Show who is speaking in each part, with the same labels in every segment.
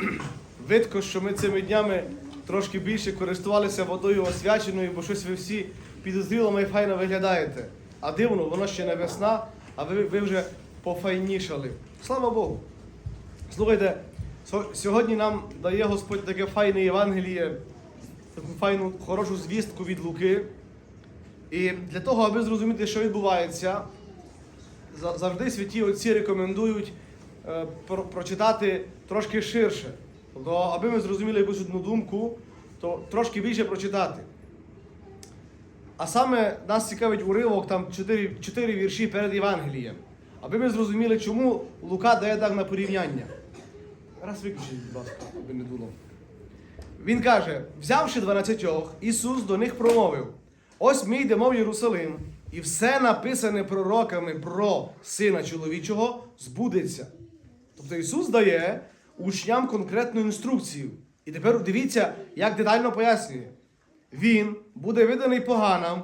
Speaker 1: видко, що ми цими днями трошки більше користувалися водою освяченою, бо щось ви всі підозріло файно виглядаєте. А дивно, воно ще не весна, а ви, ви вже пофайнішали. Слава Богу! Слухайте, сьогодні нам дає Господь таке файне Євангеліє, таку файну, хорошу звістку від Луки. І для того, аби зрозуміти, що відбувається, завжди святі отці рекомендують про- прочитати трошки ширше. Тобто, аби ми зрозуміли якусь одну думку, то трошки більше прочитати. А саме нас цікавить уривок, там 4, 4 вірші перед Євангелієм. Аби ми зрозуміли, чому Лука дає так на порівняння. Раз виключіть, будь ласка, аби не дуло. Він каже: взявши дванадцятьох, Ісус до них промовив: Ось ми йдемо в Єрусалим, і все написане пророками про Сина чоловічого збудеться. Тобто Ісус дає учням конкретну інструкцію. І тепер дивіться, як детально пояснює. Він буде виданий поганам,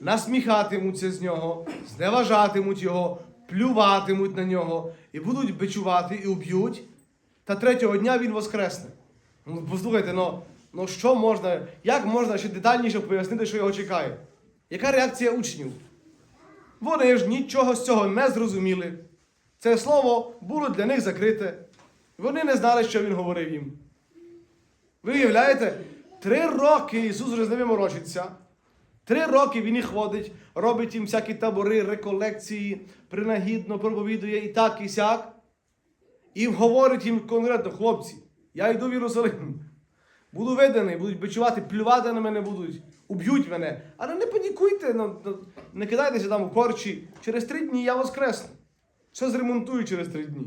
Speaker 1: насміхатимуться з нього, зневажатимуть його, плюватимуть на нього, і будуть бичувати і уб'ють. Та третього дня він воскресне. Ну, послухайте, ну, ну що можна, як можна ще детальніше пояснити, що його чекає? Яка реакція учнів? Вони ж нічого з цього не зрозуміли. Це слово було для них закрите. Вони не знали, що він говорив їм. Ви уявляєте, три роки Ісус з ними морочиться. Три роки він їх водить, робить їм всякі табори, реколекції, принагідно проповідує і так, і сяк. І говорить їм конкретно, хлопці, я йду в Єрусалим. Буду виданий, будуть бичувати, плювати на мене будуть, уб'ють мене. Але не панікуйте, ну, ну, не кидайтеся там у корчі. Через три дні я воскресну. Все зремонтую через три дні.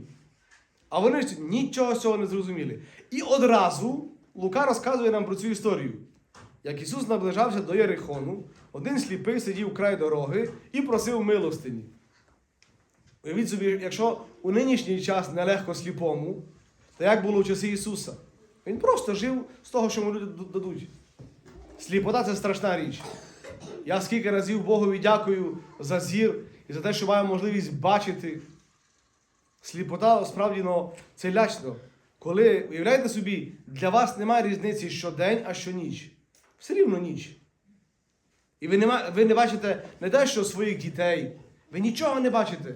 Speaker 1: А вони ж нічого з цього не зрозуміли. І одразу Лука розказує нам про цю історію. Як Ісус наближався до Єрихону, один сліпий сидів край дороги і просив милостині. Уявіть собі, якщо у нинішній час нелегко сліпому, то як було в часи Ісуса? Він просто жив з того, що йому люди дадуть. Сліпота це страшна річ. Я скільки разів Богові дякую за зір і за те, що маю можливість бачити. Сліпота справді ну, це лячно. Коли, уявляєте собі, для вас немає різниці що день, а що ніч. Все рівно ніч. І ви не, ви не бачите не те, що своїх дітей, ви нічого не бачите.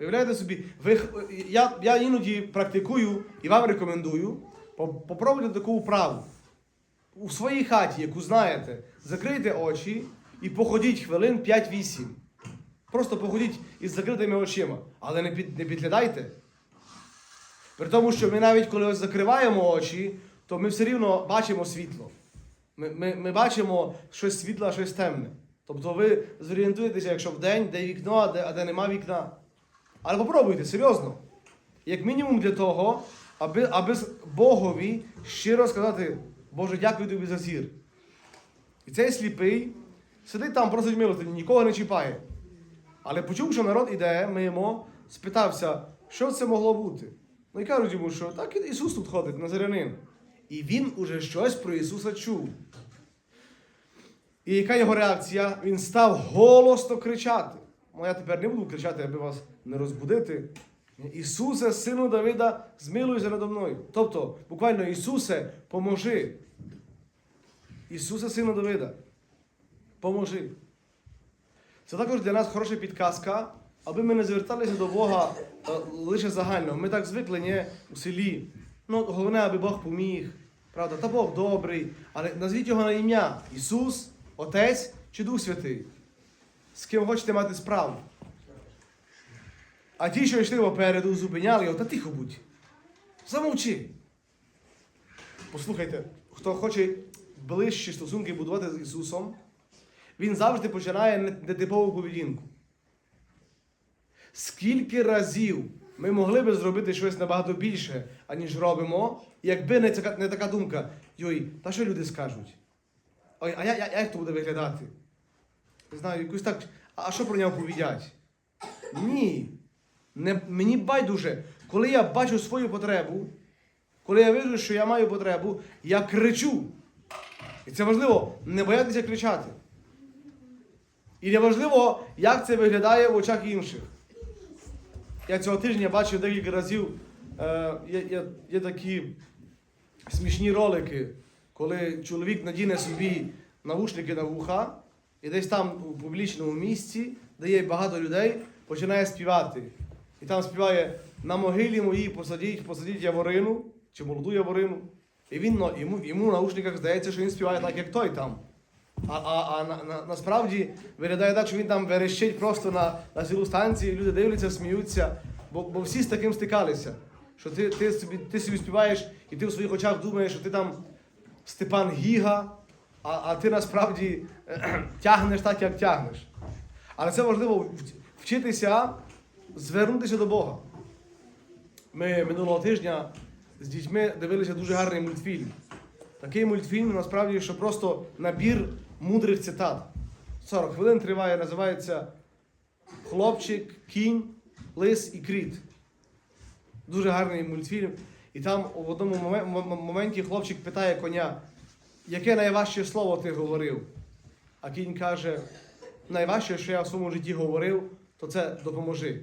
Speaker 1: Уявляєте собі, ви, я, я іноді практикую і вам рекомендую попробуйте таку вправу. У своїй хаті, яку знаєте, закрийте очі і походіть хвилин 5-8. Просто походіть із закритими очима, але не, під, не підглядайте. При тому, що ми навіть коли ось закриваємо очі, то ми все рівно бачимо світло. Ми, ми, ми бачимо щось світле, а щось темне. Тобто ви зорієнтуєтеся, якщо вдень, де вікно, а де, а де нема вікна. Але попробуйте, серйозно. Як мінімум для того, аби, аби Богові щиро сказати, Боже, дякую тобі за зір. І цей сліпий сидить там, просить милості, нікого не чіпає. Але почув, що народ іде мимо, спитався, що це могло бути. Ну і кажуть йому, що так Ісус тут ходить, назарянин. І він уже щось про Ісуса чув. І яка його реакція? Він став голосно кричати. Ну, я тепер не буду кричати, аби вас не розбудити. Ісусе, сину Давида, змилуйся надо мною. Тобто, буквально Ісусе, поможи. Ісусе, сину Давида, поможи. Це також для нас хороша підказка, аби ми не зверталися до Бога е, лише загально. Ми так звикли ні, у селі. Ну, головне, аби Бог поміг. Правда, та Бог добрий. Але назвіть його на ім'я Ісус, Отець чи Дух Святий. З ким хочете мати справу. А ті, що йшли попереду, зупиняли його, та тихо будь. Замовчи. Послухайте, хто хоче ближчі стосунки будувати з Ісусом, він завжди починає нетипову поведінку. Скільки разів ми могли би зробити щось набагато більше, аніж робимо, якби не така, не така думка, йой, та що люди скажуть? Ой, а я, я, як то буде виглядати? Не знаю, якось так, а що про нього повідять? Ні. Не, мені байдуже, коли я бачу свою потребу, коли я вижу, що я маю потребу, я кричу. І це важливо не боятися кричати. І не важливо, як це виглядає в очах інших. Я цього тижня бачив декілька разів е, є, є, такі смішні ролики, коли чоловік надіне собі навушники на вуха і десь там у публічному місці, де є багато людей, починає співати. І там співає на могилі моїй посадіть, посадіть яворину чи молоду яворину. І він йому, йому в наушниках здається, що він співає так, як той там. А, а, а на, на, насправді виглядає так, що він там верещить просто на, на цілу станцію, люди дивляться, сміються, бо, бо всі з таким стикалися. Що ти, ти, собі, ти собі співаєш, і ти в своїх очах думаєш, що ти там Степан Гіга, а, а ти насправді е, тягнеш так, як тягнеш. Але це важливо вчитися звернутися до Бога. Ми минулого тижня з дітьми дивилися дуже гарний мультфільм. Такий мультфільм насправді, що просто набір мудрих цитат. 40 хвилин триває, називається Хлопчик, кінь, лис і кріт. Дуже гарний мультфільм. І там в одному моменті хлопчик питає коня, яке найважче слово ти говорив? А кінь каже: найважче, що я в своєму житті говорив, то це допоможи.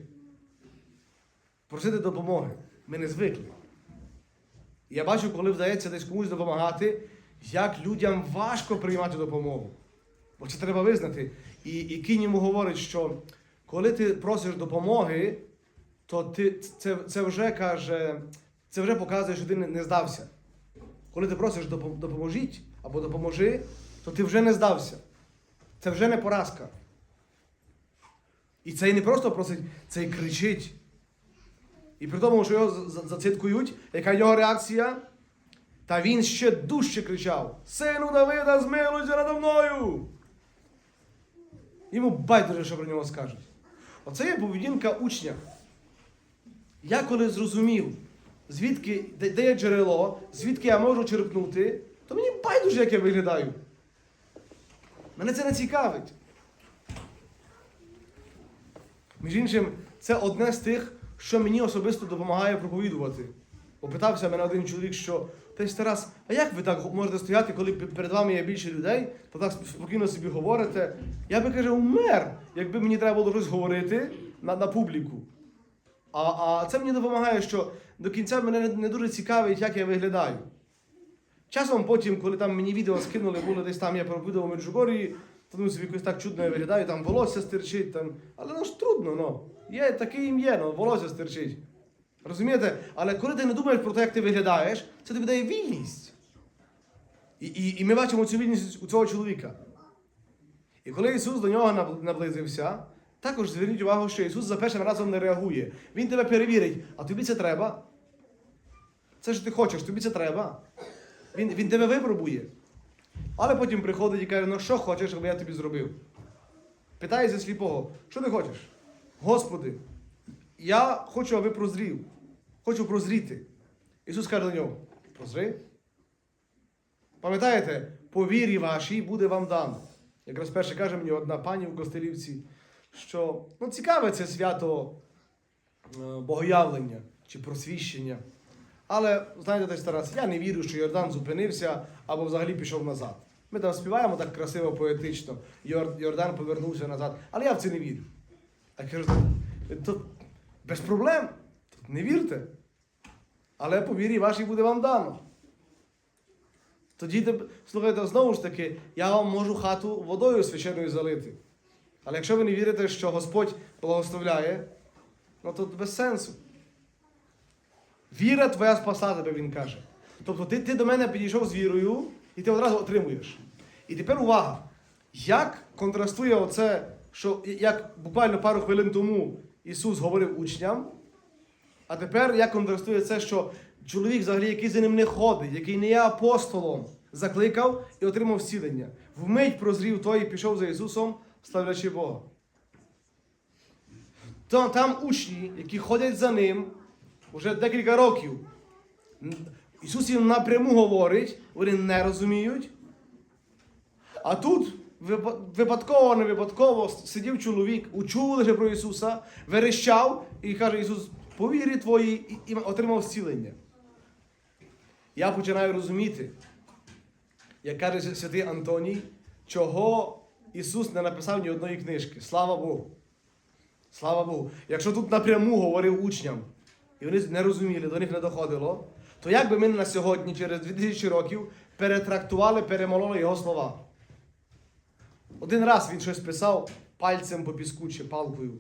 Speaker 1: Просити допомоги. Ми не звикли. Я бачу, коли вдається десь комусь допомагати, як людям важко приймати допомогу. Бо це треба визнати. І, і кінь йому говорить, що коли ти просиш допомоги, то ти, це, це вже каже, це вже показує, що ти не, не здався. Коли ти просиш допом- допоможіть або допоможи, то ти вже не здався. Це вже не поразка. І цей не просто просить, цей кричить. І при тому, що його за- за- зациткують, яка його реакція? Та він ще дужче кричав: Сину Давида, змилуйся надо мною! Йому байдуже, що про нього скажуть. Оце є поведінка учня. Я коли зрозумів, звідки, де, є джерело, звідки я можу черпнути, то мені байдуже, як я виглядаю. Мене це не цікавить. Між іншим, це одне з тих, що мені особисто допомагає проповідувати. Опитався мене один чоловік, що десь Тарас, а як ви так можете стояти, коли перед вами є більше людей, то так спокійно собі говорите? Я би каже, умер, якби мені треба було щось говорити на, на публіку. А, а це мені допомагає, що до кінця мене не, не дуже цікавить, як я виглядаю. Часом потім, коли там мені відео скинули, було десь там, я проповідував у Меджугорії, то ну, собі якось так чудно я виглядаю, там волосся стирчить, там. Але ну ж трудно, ну. Є таке їм є, ну, волосся стирчить. Розумієте? Але коли ти не думаєш про те, як ти виглядаєш, це тобі дає вільність. І, і, і ми бачимо цю вільність у цього чоловіка. І коли Ісус до нього наблизився, також зверніть увагу, що Ісус за першим разом не реагує. Він тебе перевірить, а тобі це треба. Це ж ти хочеш, тобі це треба. Він, він тебе випробує. Але потім приходить і каже, ну що хочеш, щоб я тобі зробив? Питається сліпого, що ти хочеш? Господи, я хочу, аби прозрів. Хочу прозріти. Ісус каже до нього: прозри. Пам'ятаєте, по вірі вашій буде вам дано. Якраз перше каже мені одна пані в Костелівці, що ну, цікаве це свято е, богоявлення чи просвіщення. Але знаєте, десь Тарас, я не вірю, що Йордан зупинився або взагалі пішов назад. Ми там співаємо так красиво, поетично. Йордан повернувся назад. Але я в це не вірю. А я кажу, без проблем. Не вірте. Але по вірі вашій буде вам дано. Тоді, слухайте, знову ж таки, я вам можу хату водою священною залити. Але якщо ви не вірите, що Господь благословляє, ну то без сенсу. Віра твоя спаса тебе, він каже. Тобто ти, ти до мене підійшов з вірою, і ти одразу отримуєш. І тепер увага. Як контрастує оце, що як буквально пару хвилин тому Ісус говорив учням, а тепер як контрастує це, що чоловік, взагалі, який за ним не ходить, який не є апостолом, закликав і отримав зцілення. Вмить прозрів той і пішов за Ісусом, славлячи Бога. Там, там учні, які ходять за ним вже декілька років. Ісус їм напряму говорить, вони не розуміють. А тут випадково, не випадково сидів чоловік, учув лише про Ісуса, верещав і каже Ісус, по вірі твоїй і, отримав зцілення. Я починаю розуміти, як каже святий Антоній, чого Ісус не написав ні одної книжки. Слава Богу. Слава Богу. Якщо тут напряму говорив учням, і вони не розуміли, до них не доходило, то як би ми на сьогодні, через 2000 років, перетрактували, перемололи його слова? Один раз він щось писав пальцем по піску чи палкою.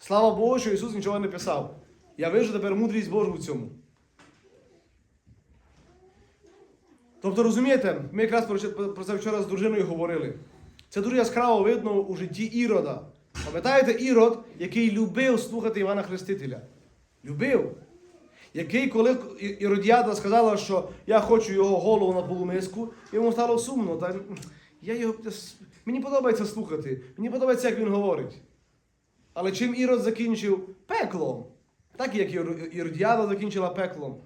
Speaker 1: Слава Богу, що Ісус нічого не писав. Я вижу тепер мудрість Божу в цьому. Тобто, розумієте, ми якраз про це- вчора з дружиною говорили. Це дуже яскраво видно у житті Ірода. Пам'ятаєте Ірод, який любив слухати Івана Хрестителя? Любив. Який, коли Іродіада сказала, що я хочу його голову на полумиску, йому стало сумно. Та, я його, мені подобається слухати, мені подобається, як він говорить. Але чим Ірод закінчив? Пеклом. Так як Ір- Іродіада закінчила пеклом.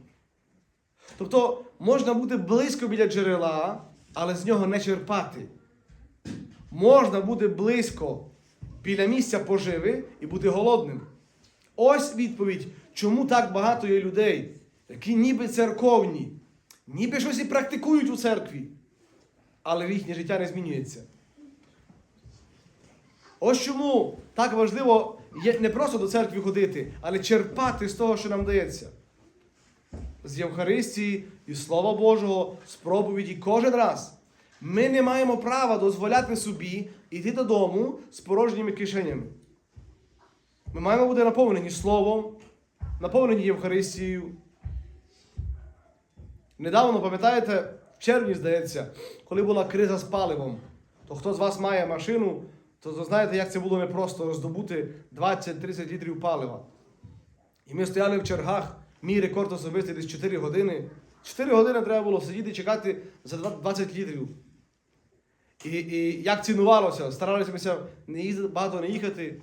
Speaker 1: Тобто можна бути близько біля джерела, але з нього не черпати. Можна бути близько біля місця поживи і бути голодним. Ось відповідь, чому так багато є людей, які ніби церковні, ніби щось і практикують у церкві, але їхнє життя не змінюється. Ось чому так важливо не просто до церкви ходити, але черпати з того, що нам дається. З Євхаристії і Слова Божого, з проповіді кожен раз. Ми не маємо права дозволяти собі йти додому з порожніми кишенями. Ми маємо бути наповнені Словом, наповнені Євхаристією. Недавно, пам'ятаєте, в червні, здається, коли була криза з паливом, то хто з вас має машину, то то знаєте, як це було непросто роздобути 20-30 літрів палива. І ми стояли в чергах, мій рекорд особистий десь 4 години. 4 години треба було сидіти і чекати за 20 літрів. І, і як цінувалося, старалися не їздити, багато не їхати.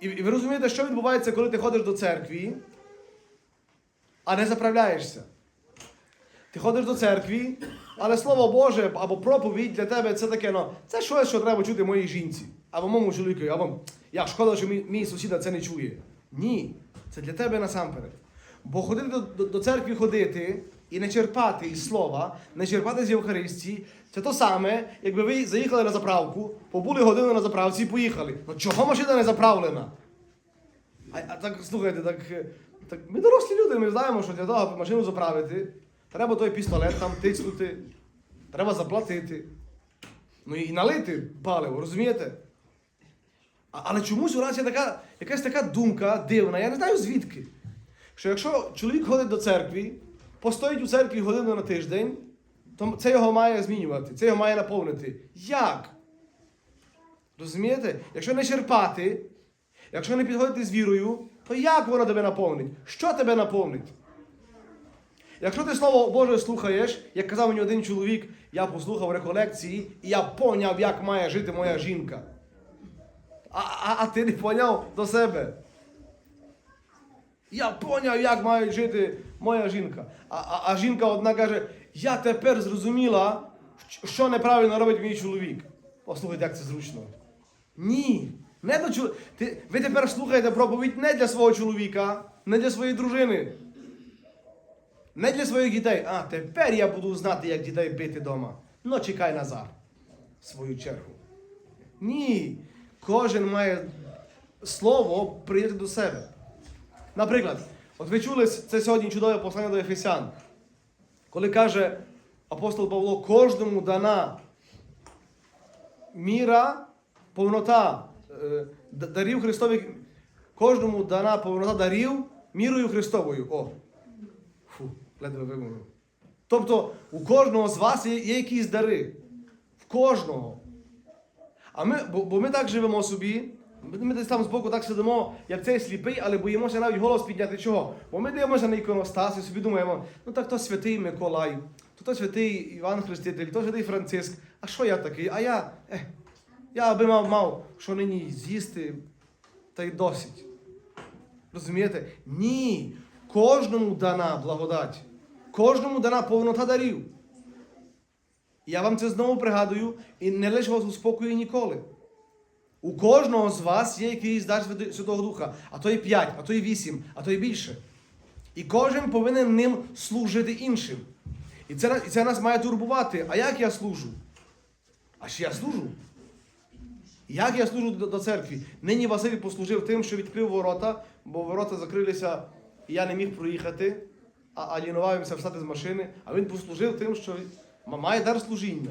Speaker 1: І, і ви розумієте, що відбувається, коли ти ходиш до церкви, а не заправляєшся. Ти ходиш до церкви, але Слово Боже або проповідь для тебе це таке, ну, це щось, що треба чути моїй жінці, або моєму чоловікові, або я шкода, що мій, мій сусіда це не чує. Ні, це для тебе насамперед. Бо ходити до, до, до церкви ходити і не черпати із слова, не черпати з Євхаристії, це то саме, якби ви заїхали на заправку, побули годину на заправці і поїхали. Ну чого машина не заправлена? А, а так слухайте, так, так ми дорослі люди, ми знаємо, що для того, аби машину заправити, треба той пістолет там тиснути, треба заплатити. Ну і налити паливо, розумієте? А, але чомусь у нас є така, якась така думка дивна, я не знаю звідки. Що якщо чоловік ходить до церкви, постоїть у церкві годину на тиждень, то це його має змінювати, це його має наповнити. Як? Розумієте? Якщо не черпати, якщо не підходити з вірою, то як воно тебе наповнить? Що тебе наповнить? Якщо ти Слово Боже слухаєш, як казав мені один чоловік, я послухав реколекції, і я поняв, як має жити моя жінка. А, а, а ти не поняв до себе. Я поняв, як має жити моя жінка. А, а, а жінка одна каже: я тепер зрозуміла, що неправильно робить мій чоловік. Послухайте, як це зручно. Ні. Не до чол... Ти... Ви тепер слухаєте проповідь не для свого чоловіка, не для своєї дружини. Не для своїх дітей. А тепер я буду знати, як дітей бити вдома. Ну, чекай Назар. В свою чергу. Ні. Кожен має слово прийняти до себе. Наприклад, от ви чули це сьогодні чудове послання до Ефесян, коли каже апостол Павло, кожному дана міра, повнота е, дарів Христових, кожному дана повнота дарів мірою Христовою. О, ледве вимовив. Тобто у кожного з вас є, є якісь дари. В кожного. А ми, бо, бо ми так живемо собі, ми, десь там збоку так сидимо, як цей сліпий, але боїмося навіть голос підняти. Чого? Бо ми дивимося на іконостас і собі думаємо, ну так то святий Миколай, то то святий Іван Хреститель, то святий Франциск. А що я такий? А я, ех, я аби мав, мав, що нині з'їсти, та й досить. Розумієте? Ні. Кожному дана благодать, кожному дана повнота дарів. Я вам це знову пригадую і не лише вас успокоює ніколи. У кожного з вас є якийсь дар Святого Духа, а то і 5, а то і 8, а то і більше. І кожен повинен ним служити іншим. І це, і це нас має турбувати. А як я служу? А чи я служу? Як я служу до, до церкви? Нині Василь послужив тим, що відкрив ворота, бо ворота закрилися, і я не міг проїхати, а, лінувався встати з машини. А він послужив тим, що має дар служіння.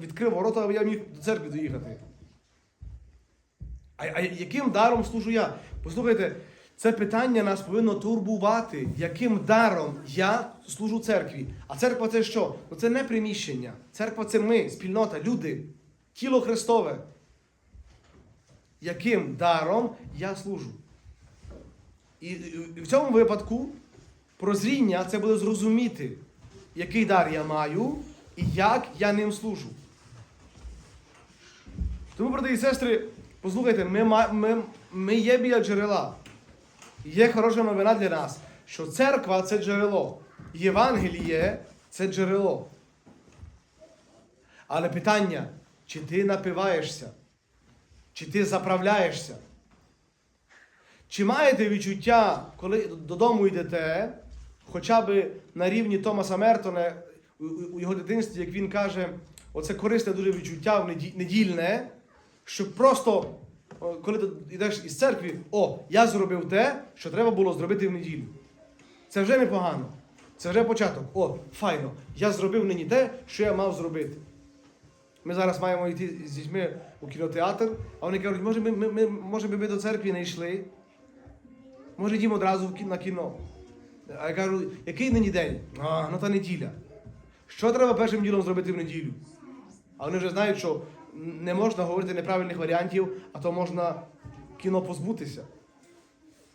Speaker 1: Відкрив ворота, а я міг до церкви доїхати. А, а яким даром служу я? Послухайте, це питання нас повинно турбувати. Яким даром я служу церкві? А церква це що? Ну це не приміщення. Церква це ми, спільнота, люди, тіло Христове. Яким даром я служу? І, в цьому випадку прозріння це буде зрозуміти, який дар я маю і як я ним служу. Тому, брати і сестри, послухайте, ми, ми, ми є біля джерела. Є хороша новина для нас, що церква це джерело. Євангеліє це джерело. Але питання, чи ти напиваєшся, чи ти заправляєшся? Чи маєте відчуття, коли додому йдете, хоча б на рівні Томаса Мертона у, його дитинстві, як він каже, оце корисне дуже відчуття в недільне, що просто, коли ти йдеш із церкви, о, я зробив те, що треба було зробити в неділю. Це вже непогано. Це вже початок. О, файно. Я зробив нині те, що я мав зробити. Ми зараз маємо йти з дітьми у кінотеатр, а вони кажуть, може, ми, ми, ми, може би ми до церкви не йшли? Може, йдімо одразу на кіно. А я кажу, який нині день? А, ну та неділя. Що треба першим ділом зробити в неділю? А вони вже знають, що не можна говорити неправильних варіантів, а то можна кіно позбутися.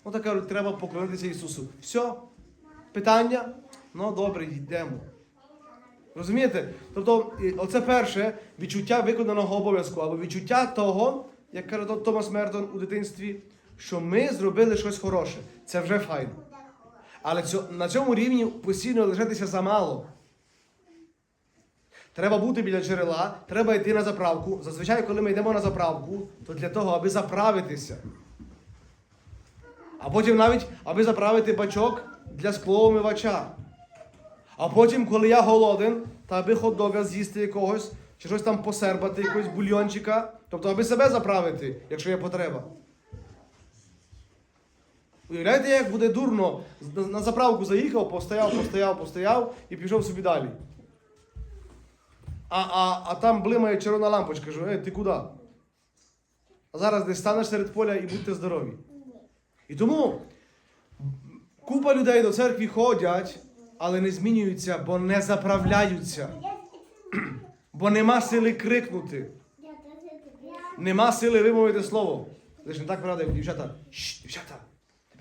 Speaker 1: Ну так кажуть, треба поклонитися Ісусу. Все, питання? Ну добре, йдемо. Розумієте? Тобто, оце перше відчуття виконаного обов'язку, або відчуття того, як каже Томас Мертон у дитинстві, що ми зробили щось хороше. Це вже файно. Але на цьому рівні постійно лишатися замало. Треба бути біля джерела, треба йти на заправку. Зазвичай, коли ми йдемо на заправку, то для того, аби заправитися. А потім навіть, аби заправити бачок для склоомивача. А потім, коли я голоден, та аби хот-дога з'їсти якогось, чи щось там посербати, якогось бульйончика, тобто аби себе заправити, якщо є потреба. Уявляєте, як буде дурно на- заправку заїхав, постояв, постояв, постояв і пішов собі далі. А, а, а там блимає червона лампочка, кажу, е, ти куди? А зараз десь станеш серед поля і будьте здорові. І тому купа людей до церкви ходять, але не змінюються, бо не заправляються. Бо нема сили крикнути, нема сили вимовити слово. Лише не так як дівчата. Шш, дівчата,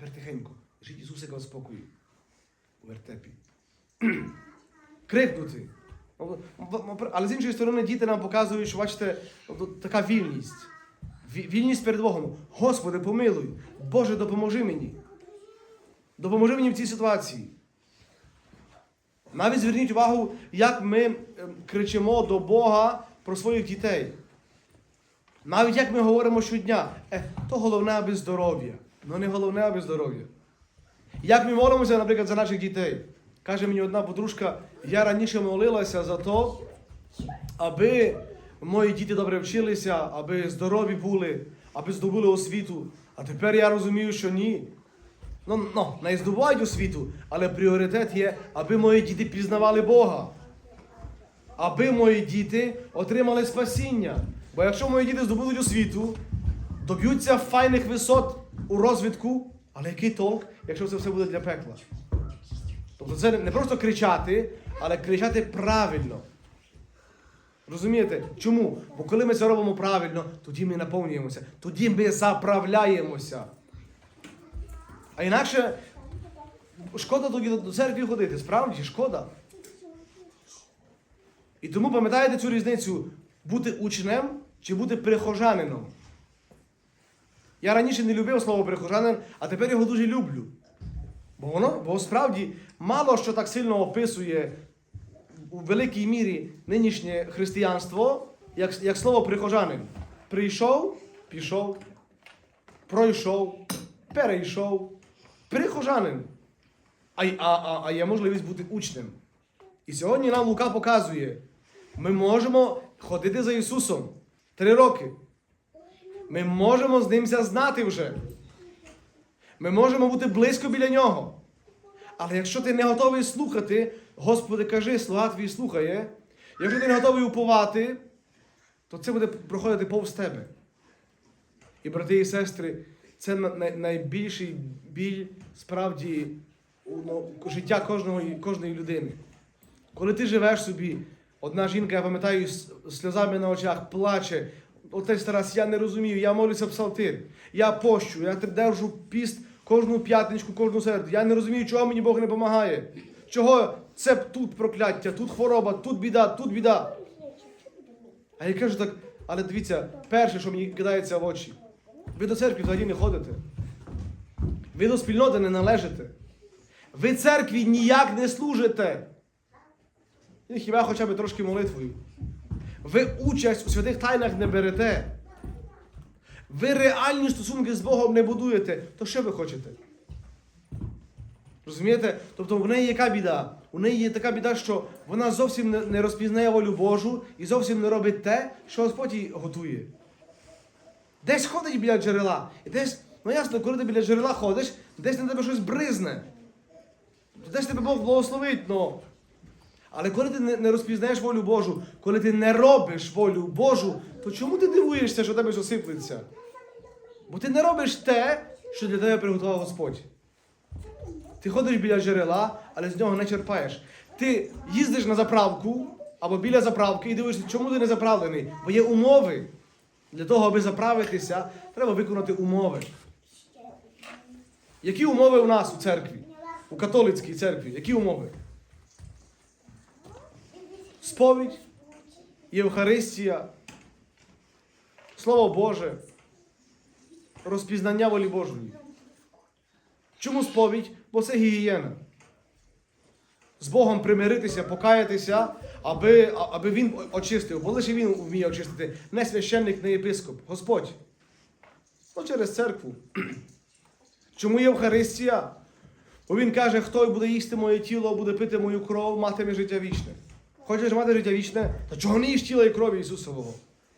Speaker 1: тепер тихенько. Жіть Ісусика в спокою. У вертепі. Крикнути. Але з іншої сторони, діти нам показують, що бачите, така вільність. Вільність перед Богом. Господи, помилуй. Боже, допоможи мені. Допоможи мені в цій ситуації. Навіть зверніть увагу, як ми ем, кричимо до Бога про своїх дітей. Навіть як ми говоримо щодня, е, то головне аби здоров'я. Ну не головне аби здоров'я. Як ми молимося, наприклад, за наших дітей. Каже мені одна подружка, я раніше молилася за то, аби мої діти добре вчилися, аби здорові були, аби здобули освіту. А тепер я розумію, що ні. Ну, ну, не здобувають освіту, але пріоритет є, аби мої діти пізнавали Бога. Аби мої діти отримали спасіння. Бо якщо мої діти здобудуть освіту, доб'ються файних висот у розвитку, але який толк, якщо це все буде для пекла? Тобто це не просто кричати, але кричати правильно. Розумієте? Чому? Бо коли ми це робимо правильно, тоді ми наповнюємося, тоді ми заправляємося. А інакше шкода тоді до церкви ходити, справді шкода. І тому пам'ятаєте цю різницю бути учнем чи бути прихожанином. Я раніше не любив слово прихожанин, а тепер його дуже люблю. Бо воно, бо справді мало що так сильно описує у великій мірі нинішнє християнство, як, як слово прихожанин. Прийшов, пішов, пройшов, перейшов. Прихожанин. А, а, а, а є можливість бути учнем. І сьогодні нам Лука показує, ми можемо ходити за Ісусом. Три роки. Ми можемо з ним знати вже. Ми можемо бути близько біля нього. Але якщо ти не готовий слухати, Господи, кажи, слуга твій слухає. Якщо ти не готовий уповати, то це буде проходити повз тебе. І, брати і сестри, це найбільший біль справді ну, життя кожного, кожної людини. Коли ти живеш собі, одна жінка, я пам'ятаю, з сльозами на очах плаче. Отець Тарас, я не розумію, я молюся псалтир, я пощу, я держу піст кожну п'ятничку, кожну середу. Я не розумію, чого мені Бог не допомагає. Чого це тут прокляття, тут хвороба, тут біда, тут біда. А я кажу так, але дивіться, перше, що мені кидається в очі, ви до церкви взагалі не ходите. Ви до спільноти не належите. Ви церкві ніяк не служите. І хіба хоча б трошки молитвою. Ви участь у святих тайнах не берете. Ви реальні стосунки з Богом не будуєте. То що ви хочете? Розумієте? Тобто в неї яка біда? У неї є така біда, що вона зовсім не- розпізнає волю Божу і зовсім не робить те, що Господь їй готує. Десь ходить біля джерела. І десь, ну ясно, коли ти біля джерела ходиш, десь на тебе щось бризне. Десь тебе Бог благословить, ну. Але коли ти не, розпізнаєш волю Божу, коли ти не робиш волю Божу, то чому ти дивуєшся, що тебе сиплеться? Бо ти не робиш те, що для тебе приготував Господь. Ти ходиш біля джерела, але з нього не черпаєш. Ти їздиш на заправку або біля заправки і дивишся, чому ти не заправлений? Бо є умови. Для того, аби заправитися, треба виконати умови. Які умови у нас у церкві? У католицькій церкві? Які умови? Сповідь, Євхаристія, Слово Боже, розпізнання волі Божої. Чому сповідь? Бо це гігієна. З Богом примиритися, покаятися, аби, аби Він очистив. Бо лише Він вміє очистити. Не священник, не єпископ. Господь. Ну, через церкву. Чому Євхаристія? Бо він каже, хто буде їсти моє тіло, буде пити мою кров, матиме життя вічне. Хочеш мати життя вічне? Та чого не їш тіла і крові Ісусового?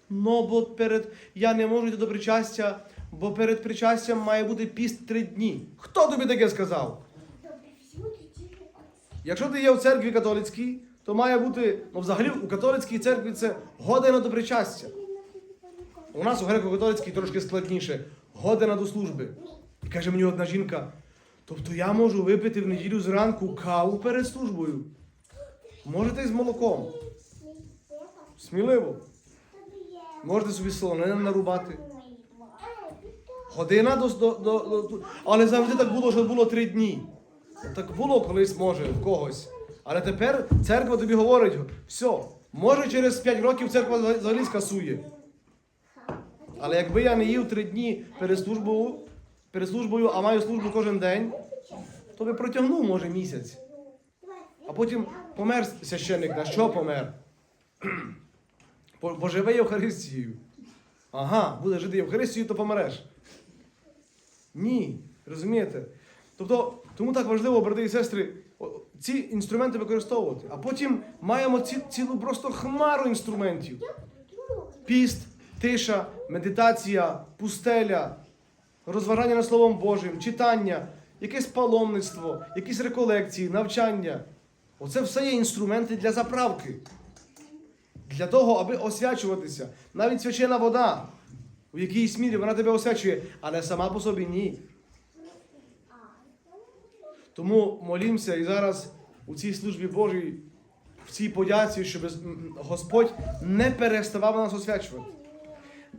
Speaker 1: Ну, бо перед я не можу йти до причастя, бо перед причастям має бути піст три дні. Хто тобі таке сказав? Якщо ти є в церкві католицькій, то має бути, ну взагалі у католицькій церкві це година до причастя. У нас у греко-католицькій трошки складніше. Година до служби. І каже мені одна жінка: тобто я можу випити в неділю зранку каву перед службою. Можете з молоком. Сміливо. Можете собі солонину нарубати. Година до, до, до, до. Але завжди так було, що було три дні. Так було колись, може, в когось. Але тепер церква тобі говорить: все, може через 5 років церква взагалі скасує. Але якби я не їв три дні перед службою, перед службою, а маю службу кожен день, то би протягнув, може, місяць. А потім помер священник. На що помер? Бо Євхаристією. Ага, буде жити Євхаристією, то помреш. Ні. Розумієте? Тобто, тому так важливо, брати і сестри, ці інструменти використовувати. А потім маємо ці, цілу просто хмару інструментів. Піст, тиша, медитація, пустеля, розважання над Словом Божим, читання, якесь паломництво, якісь реколекції, навчання. Оце все є інструменти для заправки. Для того, аби освячуватися. Навіть свячена вода, у якійсь мірі вона тебе освячує, але сама по собі ні. Тому молімося і зараз у цій службі Божій, в цій подяці, щоб Господь не переставав нас освячувати,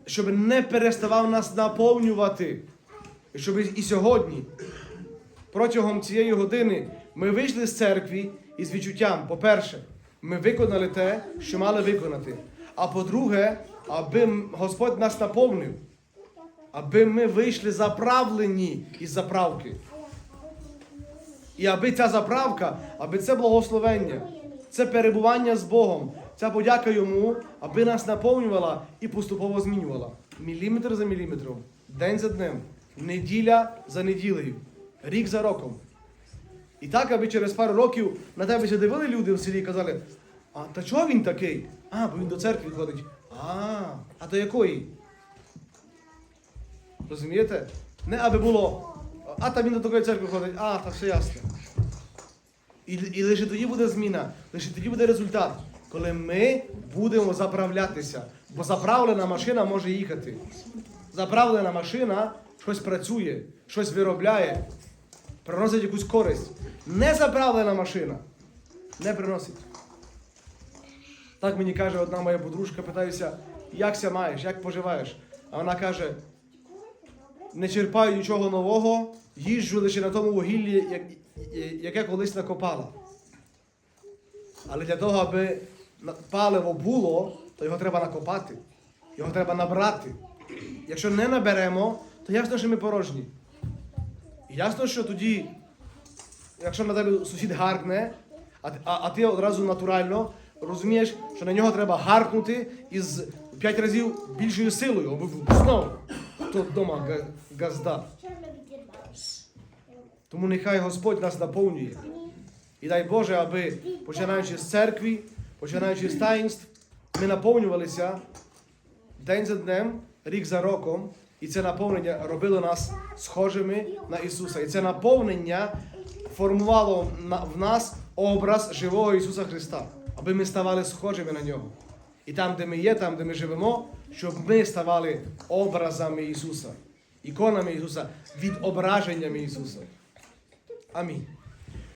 Speaker 1: щоб не переставав нас наповнювати. Щоб і сьогодні, протягом цієї години, ми вийшли з церкви із відчуттям, по-перше, ми виконали те, що мали виконати. А по-друге, аби Господь нас наповнив, аби ми вийшли заправлені із заправки. І аби ця заправка, аби це благословення, це перебування з Богом, ця подяка йому, аби нас наповнювала і поступово змінювала. Міліметр за міліметром, день за днем, неділя за неділею, рік за роком. І так, аби через пару років на тебе ще дивили люди в селі і казали, а та чого він такий? А, бо він до церкви ходить. А, а до якої? Розумієте? Не аби було, а там він до такої церкви ходить, а, та все ясно. І, і лише тоді буде зміна, лише тоді буде результат, коли ми будемо заправлятися. Бо заправлена машина може їхати. Заправлена машина щось працює, щось виробляє, приносить якусь користь. Незаправлена машина не приносить. Так мені каже одна моя подружка, питаюся, як ся маєш, як поживаєш? А вона каже, не черпаю нічого нового, їжджу лише на тому вугіллі, як- яке колись накопала. Але для того, аби паливо було, то його треба накопати, його треба набрати. Якщо не наберемо, то ясно, що ми порожні. Ясно, що тоді, якщо на тебе сусід гаркне, а, а, а ти одразу натурально розумієш, що на нього треба гаркнути із п'ять разів більшою силою, аби знову тут вдома га- газда. Тому нехай Господь нас наповнює. І дай Боже, аби починаючи з церкви, починаючи з таїнств, ми наповнювалися день за днем, рік за роком, і це наповнення робило нас схожими на Ісуса. І це наповнення формувало в нас образ живого Ісуса Христа, аби ми ставали схожими на нього. І там, де ми є, там, де ми живемо, щоб ми ставали образами Ісуса, іконами Ісуса, відображеннями Ісуса. Амінь.